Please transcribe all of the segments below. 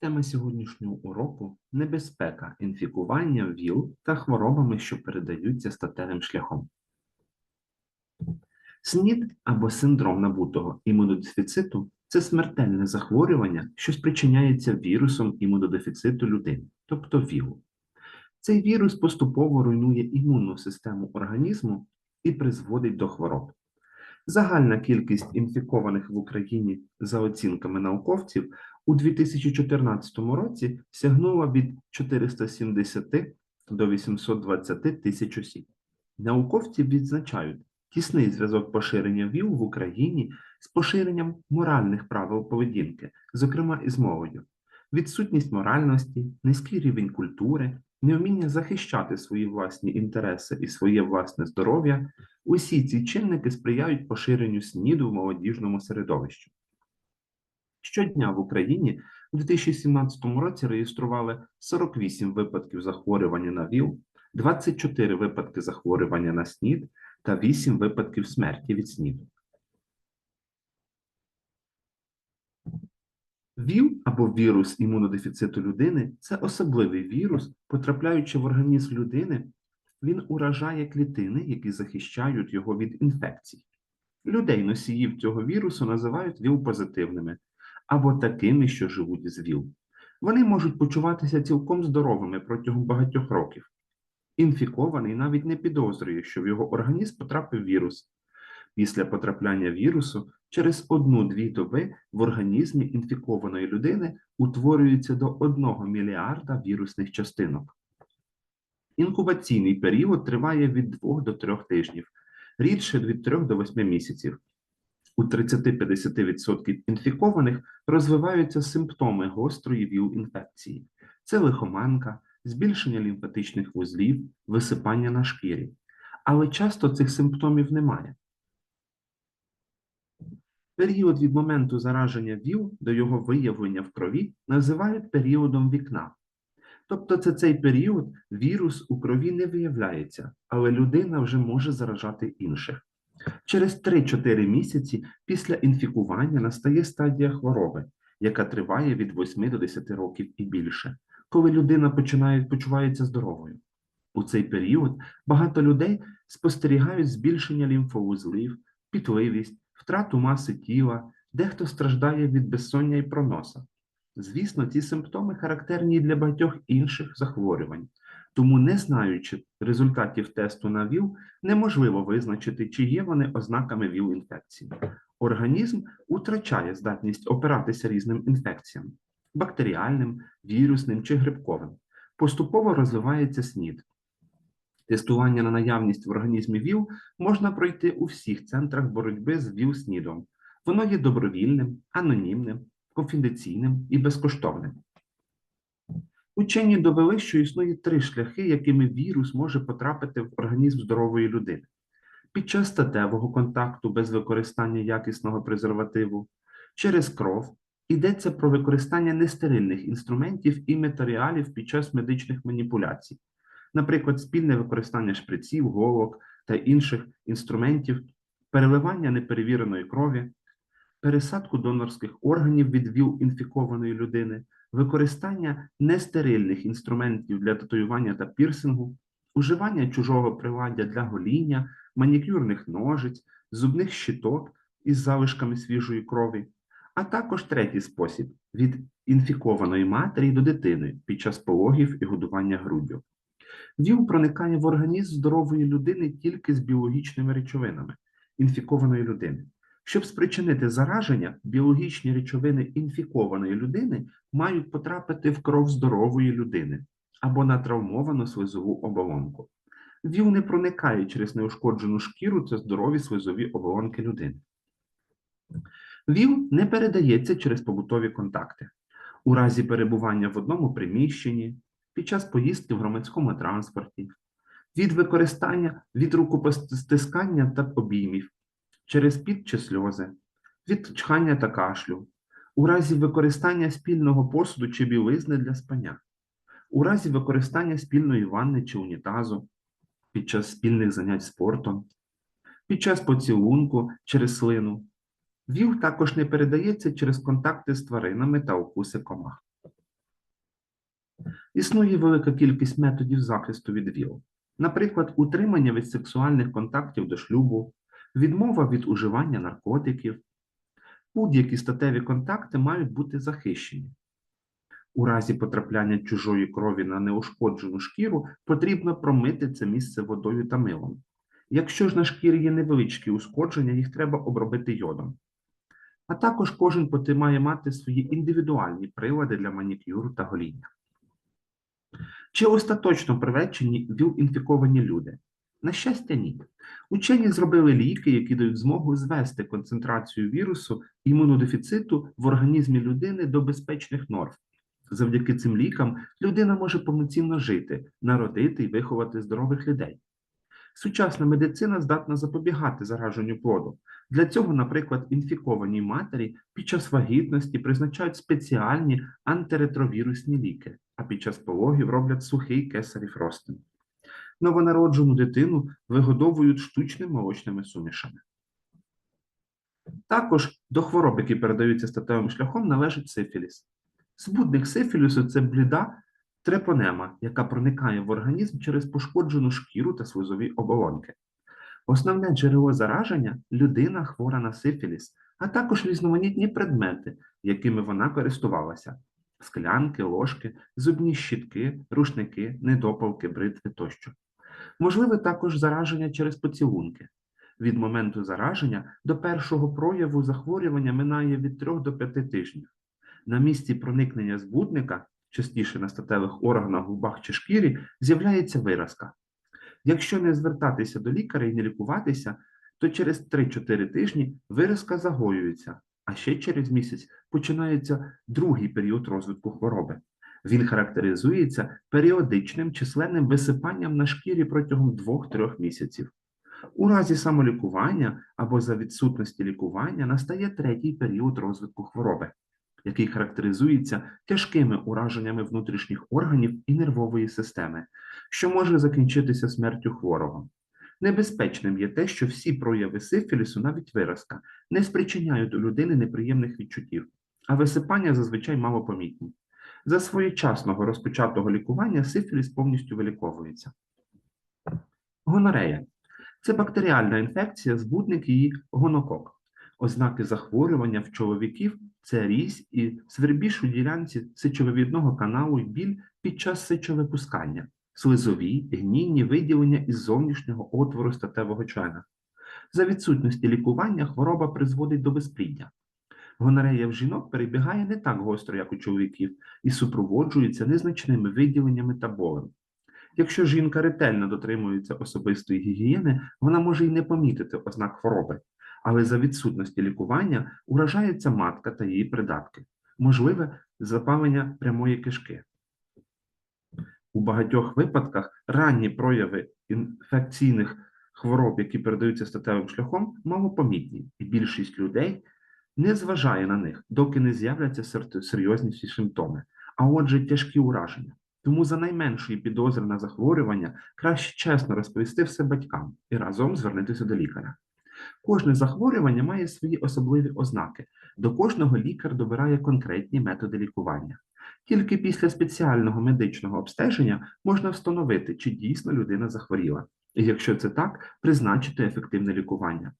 Тема сьогоднішнього уроку небезпека інфікування ВІЛ та хворобами, що передаються статевим шляхом. СНІД або синдром набутого імунодефіциту це смертельне захворювання, що спричиняється вірусом імунодефіциту людини, тобто ВІЛу. Цей вірус поступово руйнує імунну систему організму і призводить до хвороб. Загальна кількість інфікованих в Україні за оцінками науковців у 2014 році сягнула від 470 до 820 тисяч осіб. Науковці відзначають тісний зв'язок поширення ВІЛ в Україні з поширенням моральних правил поведінки, зокрема із мовою. Відсутність моральності, низький рівень культури, невміння захищати свої власні інтереси і своє власне здоров'я усі ці чинники сприяють поширенню СНІДу в молодіжному середовищі. Щодня в Україні у 2017 році реєстрували 48 випадків захворювання на ВІЛ, 24 випадки захворювання на СНІД та 8 випадків смерті від СНІДу. ВІЛ або вірус імунодефіциту людини це особливий вірус, потрапляючи в організм людини, він уражає клітини, які захищають його від інфекцій. Людей носіїв цього вірусу називають ВІЛ-позитивними або такими, що живуть з ВІЛ. Вони можуть почуватися цілком здоровими протягом багатьох років. Інфікований навіть не підозрює, що в його організм потрапив вірус. Після потрапляння вірусу через одну-дві доби в організмі інфікованої людини утворюється до 1 мільярда вірусних частинок. Інкубаційний період триває від 2 до 3 тижнів, рідше від 3 до 8 місяців. У 30-50% інфікованих розвиваються симптоми гострої ВІЛ-інфекції. Це лихоманка, збільшення лімфатичних вузлів, висипання на шкірі. Але часто цих симптомів немає. Період від моменту зараження ВІЛ до його виявлення в крові називають періодом вікна. Тобто це цей період вірус у крові не виявляється, але людина вже може заражати інших. Через 3-4 місяці після інфікування настає стадія хвороби, яка триває від 8 до 10 років і більше, коли людина починає почувається здоровою. У цей період багато людей спостерігають збільшення лімфоузлів, пітливість, втрату маси тіла, дехто страждає від безсоння і проноса. Звісно, ці симптоми характерні для багатьох інших захворювань, тому, не знаючи результатів тесту на ВІЛ, неможливо визначити, чи є вони ознаками ВІЛ-інфекції. Організм утрачає здатність опиратися різним інфекціям бактеріальним, вірусним чи грибковим. Поступово розвивається СНІД. Тестування на наявність в організмі ВІЛ можна пройти у всіх центрах боротьби з ВІЛ-СНІДом. Воно є добровільним, анонімним, конфіденційним і безкоштовним. Учені довели, що існує три шляхи, якими вірус може потрапити в організм здорової людини: під час статевого контакту без використання якісного презервативу, через кров йдеться про використання нестерильних інструментів і матеріалів під час медичних маніпуляцій, наприклад, спільне використання шприців, голок та інших інструментів, переливання неперевіреної крові, пересадку донорських органів від ВІЛ інфікованої людини, використання нестерильних інструментів для татуювання та пірсингу, уживання чужого приладдя для гоління, манікюрних ножиць, зубних щиток із залишками свіжої крові, а також третій спосіб від інфікованої матері до дитини під час пологів і годування груддю. ВІЛ проникає в організм здорової людини тільки з біологічними речовинами інфікованої людини. Щоб спричинити зараження, біологічні речовини інфікованої людини мають потрапити в кров здорової людини або на травмовану слизову оболонку. ВІЛ не проникає через неушкоджену шкіру та здорові слизові оболонки людини. ВІЛ не передається через побутові контакти. У разі перебування в одному приміщенні, під час поїздки в громадському транспорті, від використання від рукостискання та обіймів, через піт чи сльози, від чхання та кашлю, у разі використання спільного посуду чи білизни для спання, у разі використання спільної ванни чи унітазу, під час спільних занять спортом, під час поцілунку через слину. ВІЛ також не передається через контакти з тваринами та укуси комах. Існує велика кількість методів захисту від ВІЛ. Наприклад, утримання від сексуальних контактів до шлюбу, відмова від уживання наркотиків. Будь-які статеві контакти мають бути захищені. У разі потрапляння чужої крові на неушкоджену шкіру потрібно промити це місце водою та милом. Якщо ж на шкірі є невеличкі ушкодження, їх треба обробити йодом. А також кожен має мати свої індивідуальні прилади для манікюру та гоління. Чи остаточно приречені ВІЛ-інфіковані люди? На щастя, ні. Учені зробили ліки, які дають змогу звести концентрацію вірусу імунодефіциту в організмі людини до безпечних норм. Завдяки цим лікам людина може повноцінно жити, народити і виховати здорових людей. Сучасна медицина здатна запобігати зараженню плоду. Для цього, наприклад, інфікованій матері під час вагітності призначають спеціальні антиретровірусні ліки, а під час пологів роблять сухий кесарів розтин. Новонароджену дитину вигодовують штучними молочними сумішами. Також до хвороб, які передаються статевим шляхом, належить сифіліс. Збудник сифілісу це бліда трепонема, яка проникає в організм через пошкоджену шкіру та слизові оболонки. Основне джерело зараження людина хвора на сифіліс, а також різноманітні предмети, якими вона користувалася: склянки, ложки, зубні щітки, рушники, недопалки, бритви тощо. Можливе також зараження через поцілунки. Від моменту зараження до першого прояву захворювання минає від 3 до 5 тижнів. На місці проникнення збудника, частіше на статевих органах, губах чи шкірі, з'являється виразка. Якщо не звертатися до лікаря і не лікуватися, то через 3-4 тижні виразка загоюється, а ще через місяць починається другий період розвитку хвороби. Він характеризується періодичним численним висипанням на шкірі протягом 2-3 місяців. У разі самолікування або за відсутності лікування настає третій період розвитку хвороби, який характеризується тяжкими ураженнями внутрішніх органів і нервової системи, що може закінчитися смертю хворого. Небезпечним є те, що всі прояви сифілісу, навіть виразка, не спричиняють у людини неприємних відчуттів, а висипання зазвичай малопомітні. За своєчасного розпочатого лікування сифіліс повністю виліковується. Гонорея це бактеріальна інфекція, збудник її гонокок. Ознаки захворювання в чоловіків це різь і свербіж у ділянці сечовивідного каналу і біль під час сечовипускання, слизові, гнійні виділення із зовнішнього отвору статевого члена. За відсутності лікування хвороба призводить до безпліддя. Гонорея в жінок перебігає не так гостро, як у чоловіків, і супроводжується незначними виділеннями та болем. Якщо жінка ретельно дотримується особистої гігієни, вона може й не помітити ознак хвороби, але за відсутності лікування уражається матка та її придатки, можливе запалення прямої кишки. У багатьох випадках ранні прояви інфекційних хвороб, які передаються статевим шляхом, малопомітні, і більшість людей не зважає на них, доки не з'являться серйозніші симптоми, а отже, тяжкі ураження. Тому за найменшої підозри на захворювання краще чесно розповісти все батькам і разом звернутися до лікаря. Кожне захворювання має свої особливі ознаки. До кожного лікар добирає конкретні методи лікування. Тільки після спеціального медичного обстеження можна встановити, чи дійсно людина захворіла, і якщо це так, призначити ефективне лікування.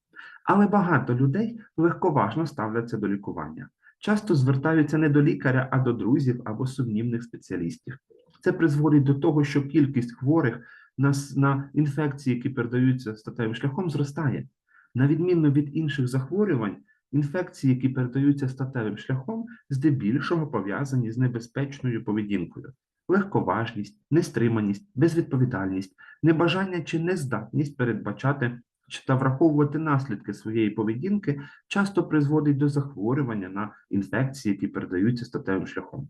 Але багато людей легковажно ставляться до лікування. Часто звертаються не до лікаря, а до друзів або сумнівних спеціалістів. Це призводить до того, що кількість хворих на, на інфекції, які передаються статевим шляхом, зростає. На відміну від інших захворювань, інфекції, які передаються статевим шляхом, здебільшого пов'язані з небезпечною поведінкою. Легковажність, нестриманість, безвідповідальність, небажання чи нездатність передбачати та враховувати наслідки своєї поведінки часто призводить до захворювання на інфекції, які передаються статевим шляхом.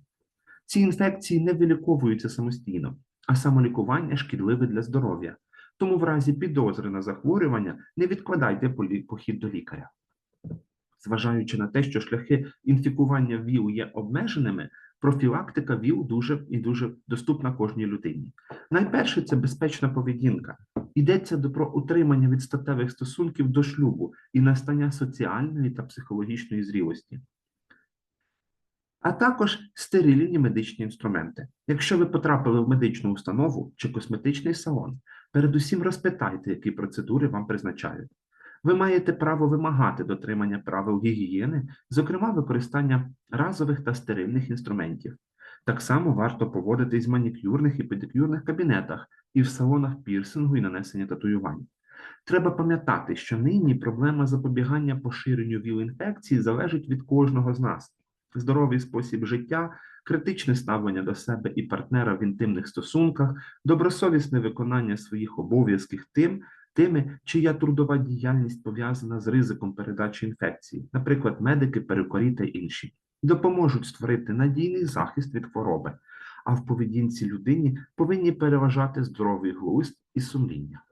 Ці інфекції не виліковуються самостійно, а самолікування шкідливе для здоров'я. Тому в разі підозри на захворювання не відкладайте похід до лікаря. Зважаючи на те, що шляхи інфікування ВІЛ є обмеженими, профілактика ВІЛ дуже і дуже доступна кожній людині. Найперше це безпечна поведінка. Йдеться про утримання від статевих стосунків до шлюбу і настання соціальної та психологічної зрілості. а також стерильні медичні інструменти. Якщо ви потрапили в медичну установу чи косметичний салон, передусім розпитайте, які процедури вам призначають. Ви маєте право вимагати дотримання правил гігієни, зокрема використання разових та стерильних інструментів. Так само варто поводитись в манікюрних і педикюрних кабінетах і в салонах пірсингу і нанесення татуювань. Треба пам'ятати, що нині проблема запобігання поширенню ВІЛ-інфекції залежить від кожного з нас. Здоровий спосіб життя, критичне ставлення до себе і партнера в інтимних стосунках, добросовісне виконання своїх обов'язків тим, тими, чия трудова діяльність пов'язана з ризиком передачі інфекції, наприклад, медики, перукарі та інші, допоможуть створити надійний захист від хвороби, а в поведінці людині повинні переважати здоровий глузд і сумління.